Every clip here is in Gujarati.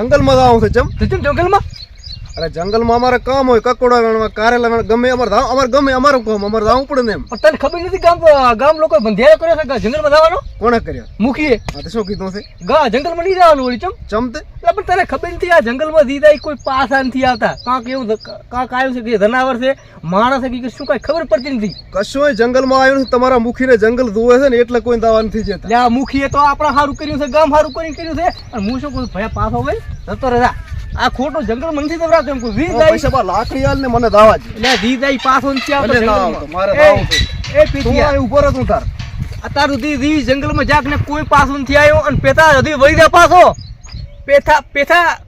જંગલમાં જવાનું છે ચમ તો ચમ જંગલમાં? અરે જંગલમાં અમારે કામ હોય કકોડા વેણવા કારેલા વેણવા ગમે અમારે ધાવ- અમારે ગમે અમારું કામ અમારે જવું પડે ને એમ. તને ખબર નથી ગામ ગામ લોકો બંધિયા કર્યો છે? જંગલમાં જવાનો? કોણે કર્યો? મુખીએ. હા તો શું કીધું છે? ગા જંગલમાં નહીં જવાનું વળી ચમ? ચમતે? એટલે પણ તને ખબર નથી આ જંગલમાં દીધા કોઈ પાસા નથી આવતા. કાંક એવું કાંક આવ્યું છે કે જનાવર છે માણસ છે કે શું કાંઈ ખબર પડતી નથી. કશું જંગલમાં આવ્યું છે તમારા મુખીને જંગલ જોવે છે ને એટલે કોઈ દાવા નથી જતા. આ મુખીએ તો આપણે સારું કર્યું છે ગામ સારું કરીને કર્યું છે. અને હું શું કહું ભાઈ પાછો હોય જતો રહે જા. આ ખોટો જંગલ મંદિર દવરાતો એમ કોઈ વી જાય પૈસા બા લાકડી હાલ ને મને દાવા જ એટલે જાય પાછો ને જંગલમાં. આવતો, એ, દાવું. એ તું પીઠિયા, આ ઊભો તું તાર. અત્યાર સુધી દી જંગલમાં જાક ને કોઈ પાછો નથી આવ્યો અને પેથા હજી વહી દે પાછો. પેથા પેથા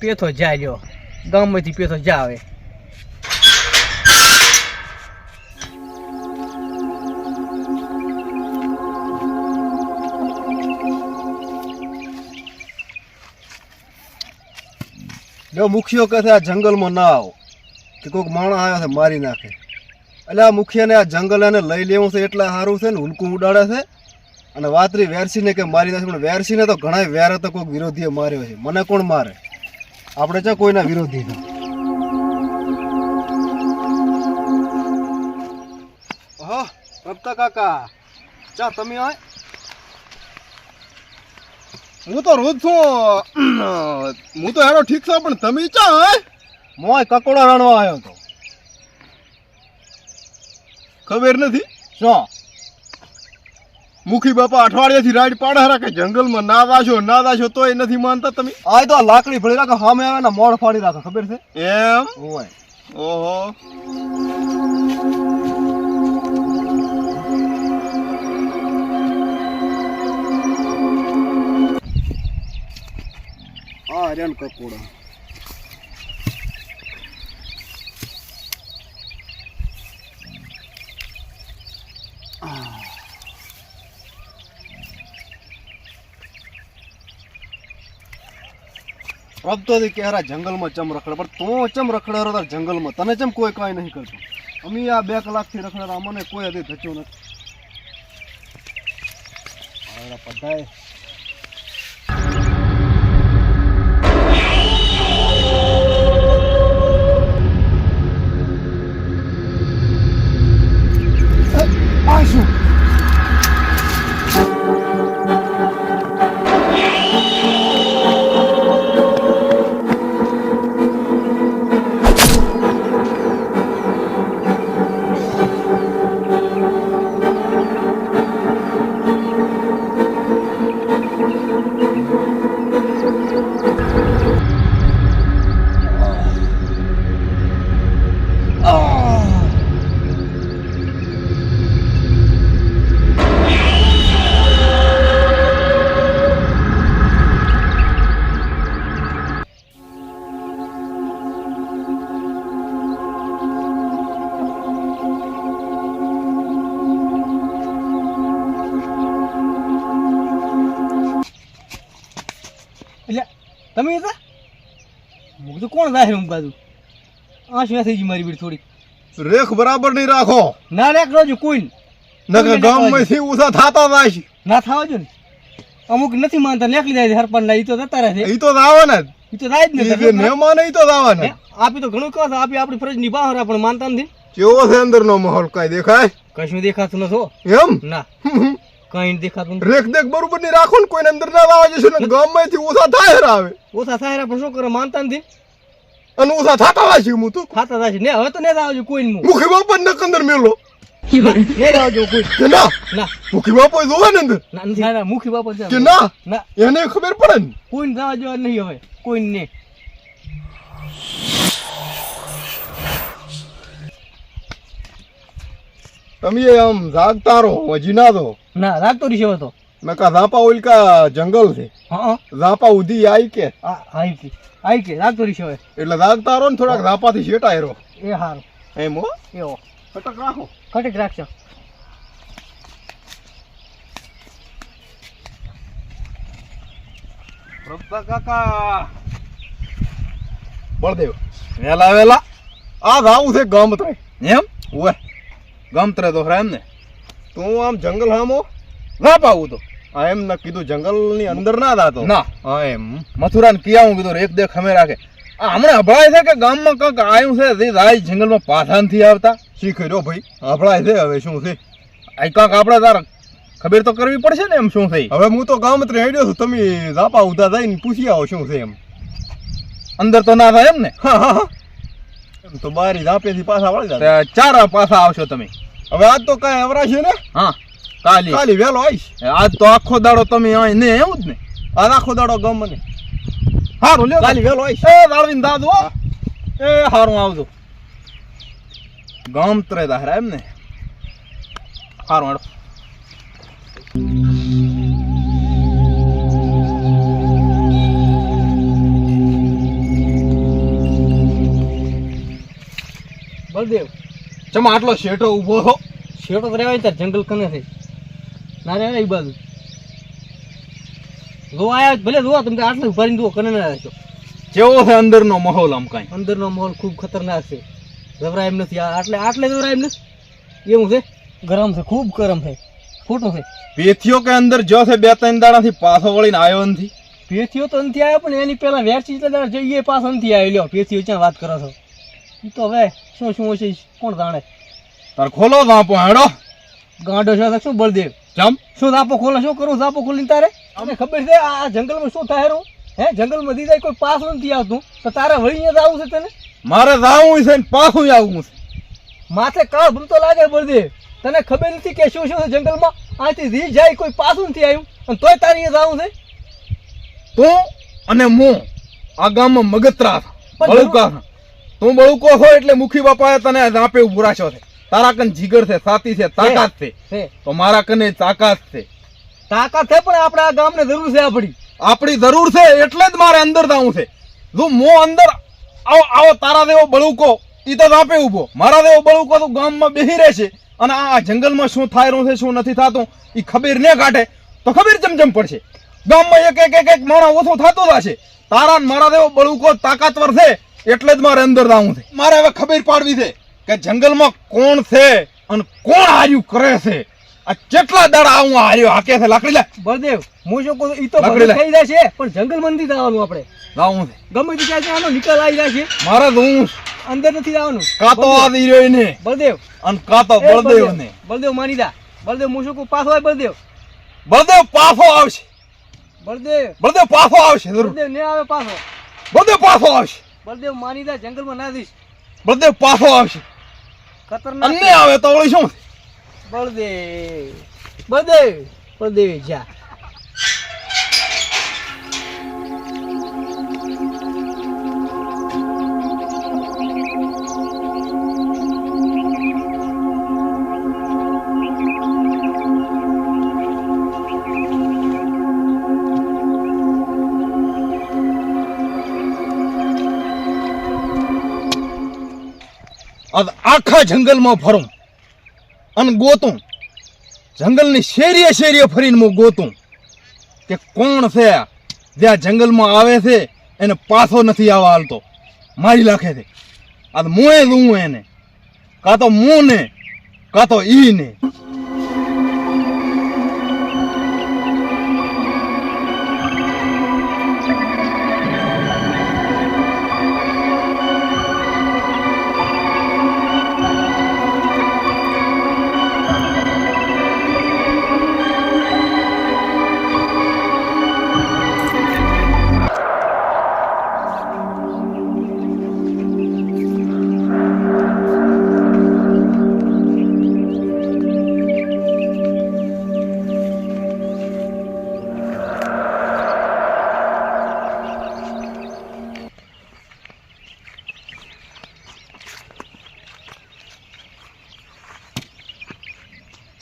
પેથો જાય લ્યો ગામમાંથી પેથો જા જો મુખીઓ કહે છે, આ જંગલમાં ના આવો. કે કોઈક માણસ આવ્યો છે, મારી નાખે. એટલે આ મુખિયાને આ જંગલ એને લઈ લેવું છે એટલા સારું છે ને હુલકું ઉડાડે છે. અને વાતરી વેરસીને કે મારી નાખે, પણ વેરસીને તો ઘણા વેર તો કોઈક વિરોધીએ માર્યો છે. મને કોણ મારે? આપણે ચા કોઈના વિરોધી નહીં હા પ્રભતા કાકા, ચા તમે આય હું તો રોજ છું. હું તો હેરો ઠીક છું પણ તમે ચા મોય કકોડા રણવા આવ્યો તો ખબર નથી? શું મુખી બાપા અઠવાડિયાથી રાઈડ પાડે હરા કે જંગલમાં ના દાશો ના દાશો તોય નથી માનતા તમે? આ તો આ લાકડી ભળી રાખો સામે આવે ને મોડ ફાડી રાખો ખબર છે? એમ? હોય. ઓહો. આ રેન કકોડા પ્રભતો હતી કે હરા જંગલમાં ચમ રખડે, પણ તું ચમ રખડે તાર જંગલમાં? તને ચમ કોઈ કાંઈ નહીં કરતું? અમે આ બે કલાકથી રખડે મને કોઈ હજી ધચ્યું નથી. પધાય તમે હતા? હું તો કોણ જાહેર હું બાજુ આ શું થઈ ગઈ મારી બીડ થોડી રેખ બરાબર નહીં રાખો. ના રેખ કરજો કોઈ નકર ગામમાંથી ઉસા થાતા જાય ના થવા જો ને. અમુક નથી માનતા નેકલી જાય હરપણ ના ઈ તો જતા રહે ઈ તો દાવે ને. ઈ તો જાય જ જે ને ને ઈ તો દાવે ને. આપી તો ઘણું કહો આપી આપણી ફરજ નિભાવ પણ માનતા નથી. કેવો છે અંદરનો માહોલ કાંઈ દેખાય? કશું દેખાતું નથી એમ? ના. કઈ દેખાતું રેખ દેખ બરોબરની રાખો ને કોઈને અંદર ના દાવા જશે ને ગામમાંથી ઊંચા થાય આવે ઓછા થાય પણ શું કરે માનતા નથી? અને ઓછા થાતા વાસી હું તો. ખાતા થાય છે. ને હવે તો ને આવજો કોઈ નું મુખી બાપા ને અંદર મેલો. ને આવજો કોઈ. ના? ના. મુખી બાપા જોવે ને અંદર? ના ના ના મુખી બાપા છે. ના? ના. એને ખબર પડે ને? કોઈ જવા આવજો નહીં હવે. કોઈ ને. તમે આમ જાગતા રહો હજી ના દો. ના રહીશ હવે તો મેં કા ઝાપા ઓઈલ કા જંગલ છે. હા ઝાપા ઉધી આઈ કે? આઈ કે આઈ કે રાખતો રહીશ હવે. એટલે જાગતા રહો ને થોડાક ઝાપાથી શેટાય રહો. એ હારું. એમ હો? એવો. ફટક રાખો. કટેક રાખજો. પ્રભા કાકા. બળદેવ. વેલા વેલા. આ ગામ છે ગમત્રે એમ? ઓય ગમતરે તો ખરા એમ ને. તું આમ જંગલ હામો? ના પાવું તો. આ એમ ના કીધું જંગલની અંદર ના દાતો? ના. હા એમ. મથુરાને કિયા હું કીધું એક દે ખમે રાખે. આ હમણાં અભળાય છે કે ગામમાં કંઈક આવ્યું છે? તે રાય જંગલમાં પાછાનથી આવતા? શીખી રહ્યો ભાઈ? અભળાય છે હવે શું છે? આ કાંક આપણે તાર ખબર તો કરવી પડશે ને એમ શું થઈ? હવે હું તો ગામ ત્રેડ્યો છું. તમે જાપા ઉધા થઈને પૂછી આવો શું છે એમ. અંદર તો ના થાય એમ ને? હા હા હા. તો બારી ઝાપેથી પાછા વળી જાય ચાર પાછા આવશો તમે. હવે આજ તો કાંઈ અવરાશે ને? હા કાલી. કાલી વહેલો આવીશ. આજ તો આખો દાડો તમે અહીં ને એવું જ ને? આજ આખો દાડો ગમ મને સારું લ્યો કાલી વહેલો આવીશ. એ દાળવીને દાદુ એ સારું આવજો. ગમત્રે તરે દાહરા એમ ને? સારું હાડો બળદેવ ચમ આટલો શેઠો ઊભો છો શેઠો તો રહેવાય ને જંગલ કને થઈ ના રહેવાય એ બાજુ. જો આવ્યા ભલે જોવા તમે આટલું ભરીને જુઓ કને ના રહેશો કેવો છે અંદરનો માહોલ આમ કાંઈ. અંદરનો માહોલ ખૂબ ખતરનાક છે. ગભરાય એમ નથી. આટલે આટલે ગભરાય એમ નથી. એવું છે? ગરમ છે ખૂબ ગરમ છે. ખોટું છે. પેથીઓ કે અંદર જો છે બે ત્રણ દાડાથી પાછો વળીને આવ્યો નથી? પેથીઓ તો નથી આવ્યો પણ એની પહેલા વેરચી એટલે જઈએ પાછો નથી આવ્યો લ્યો પેથીઓ ક્યાં વાત કરો છો? તો હવે શું શું હશે કોણ જાણે? તાર ખોલો દાપો હેડો. ગાંડો છે શું બળદેવ? જમ. શું ઝાપો ખોલો શું કરું ઝાપો ખોલીને તારે? અમને ખબર છે આ જંગલમાં શું થાય રહ્યું હે જંગલમાં દીધા કોઈ પાસ નથી આવતું. તો તારે વળીને જ આવું છે તને? મારે જાવું છે ને પાછું આવવું છે. માથે કાળ ભમતો લાગે બળદેવ. તને ખબર નથી કે શું શું છે જંગલમાં? આથી રી જાય કોઈ પાછું નથી આવ્યું. અને તોય તારી અહીંયા જવું છે? તું અને હું આ ગામમાં મગતરા બળુકા. તું બળુકો છો એટલે મુખી બાપાએ તને આપે ઉભરા છો છે. તારા કન જીગર છે સાતી છે તાકાત છે. તો મારા કને તાકાત છે. તાકાત છે પણ આપણા ગામને જરૂર છે આપણી. આપણી જરૂર છે એટલે જ મારે અંદર જવું છે. જો મો અંદર આવો આવો તારા દેવો બળુકો ઈ તો આપે ઊભો મારા દેવો બળુકો તો ગામમાં બેહી રહેશે. અને આ જંગલમાં શું થાય રહ્યું છે શું નથી થતું એ ખબર ને કાઢે તો ખબર ચમચમ પડશે. ગામમાં એક એક એક એક માણસ ઓછો થતો જશે તારા મારા દેવો બળુકો તાકાતવર છે. એટલે જ મારે અંદર જવું છે. મારે હવે ખબર પાડવી છે કે જંગલમાં કોણ છે અને કોણ હાર્યું કરે છે. આ કેટલા દાડા હું હાર્યો હાકે છે લાકડી લે. બળદેવ હું શું કહું ઈ તો લાકડી થઈ જાય છે પણ જંગલ મંદિર જવાનું આપણે. લાવું છે. ગમે તે ક્યાંય આનો નિકાલ આવી જાય છે મારે હું અંદર નથી જવાનું કાતો બળદેવ, આદિ રહ્યો ને બળદેવ. અને કાતો બળદેવ. ને બળદેવ માની દા બળદેવ હું શું કહું પાછો આવે બળદેવ. બળદેવ પાછો આવશે. બળદેવ. બળદેવ પાછો આવશે બળદેવ ને આવે પાછો. બળદેવ પાછો આવશે. બળદેવ માની જંગલ જંગલમાં ના દઈશ બળદેવ પાછો આવશે. ખતરનાક અમને આવે તો વળી શું? બળદેવ. બળદેવ. બળદેવ જા. આખા જંગલમાં ફરું અને ગોતું. જંગલની શેરીએ શેરીએ ફરીને હું ગોતું કે કોણ છે? જ્યાં જંગલમાં આવે છે એને પાછો નથી આવવા હાલતો. મારી લાખે છે. આ મુએ જ હું એને. કાં તો મું ને કાં તો ઈ ને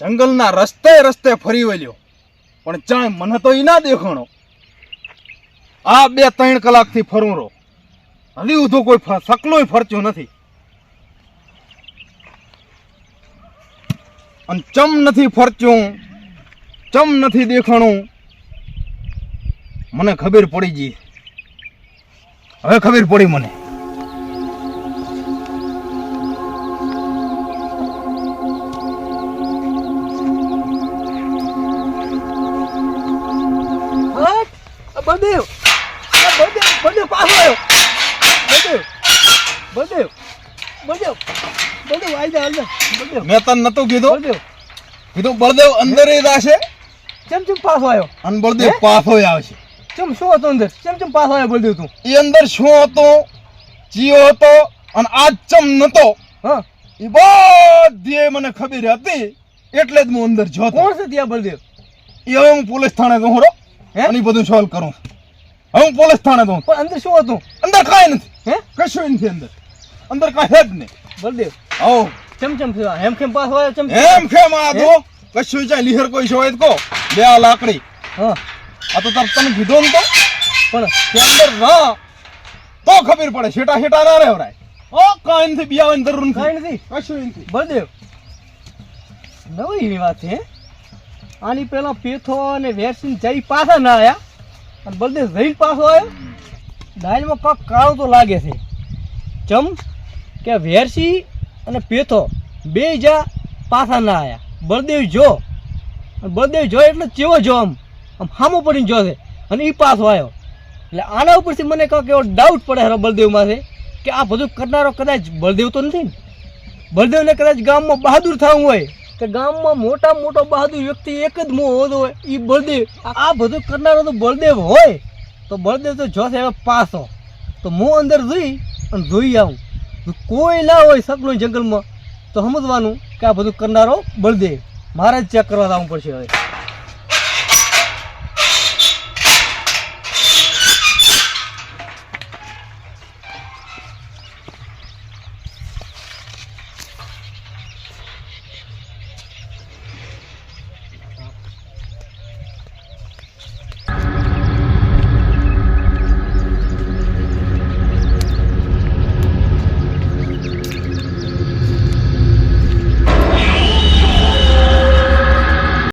જંગલના રસ્તે રસ્તે ફરી વળ્યો. પણ ચાય મને તો ઈ ના દેખાણો. આ બે ત્રણ કલાકથી ફરું રહો. હજી ઉધો કોઈ સકલોય ફરચ્યો નથી. અને ચમ નથી ફરચ્યું ચમ નથી દેખાણું, મને ખબર પડી ગઈ. હવે ખબર પડી મને. મેં તને નતું કીધું. બળદેવ. કીધું બળદેવ અંદર જ આવશે ચમ ચમ પાછો આવ્યો? અને બળદેવ? પાછો આવશે. ચમ શું હતો અંદર? ચમ ચમ પાછો આવ્યો બળદેવ તું? એ અંદર શું હતો? જીઓ હતો અને આ ચમ નતો હા. એ બધી મને ખબર હતી. એટલે જ હું અંદર જોતો. કોણ છે ત્યાં બળદેવ? એ હવે હું પોલીસ થાણે જઉં હરો હે? અને બધું સોલ્વ કરું હવે હું પોલીસ થાણે જઉં પણ અંદર શું હતું? અંદર કાંઈ નથી. હે? કશું નથી અંદર. અંદર કાંઈ જ નહીં. બળદેવ. આવો. ચમ ચમ થયો હેમ ખેમ પાસ હોય ચમ એમ ખેમ આ તો કશું ચાય લીહર કોઈ છે હોય તો કહો. બે આ લાકડી. હા. આ તો તાર તને કીધો ને તો? પણ કે અંદર ના તો ખબર પડે છેટા છેટા ના રહેવરાય. ઓ કાંઈ થી બિયાવાની જરૂર કાંઈ નથી નથી કશું નથી. બળદેવ. નવી વાત છે આની પેલા પેથો અને વેરસીન જઈ પાછા ના આયા. અને બળદેવ જઈ પાછો આવ્યો દાલમાં કાંક કાળો તો લાગે છે. ચમ? કે વેરસી અને પેથો બે જા પાછા ના આવ્યા બળદેવ જો. બળદેવ જો એટલે ચેવો જો આમ? આમ હામો પડીને જોશે અને એ પાછો આવ્યો એટલે આના ઉપરથી મને કહો કે એવો ડાઉટ પડે હારો બળદેવમાંથી કે આ બધું કરનારો કદાચ બળદેવ તો નથી ને. બળદેવને કદાચ ગામમાં બહાદુર થવું હોય. કે ગામમાં મોટા મોટો બહાદુર વ્યક્તિ એક જ મોં હોતો હોય એ બળદેવ. આ બધું કરનારો તો બળદેવ હોય. તો બળદેવ તો જોશે હવે પાસો તો હું અંદર જોઈ અને જોઈ આવું. જો કોઈ ના હોય સકલું જંગલમાં, તો સમજવાનું કે આ બધું કરનારો બળદેવ. મારે જ ચેક કરવા જવું પડશે હવે.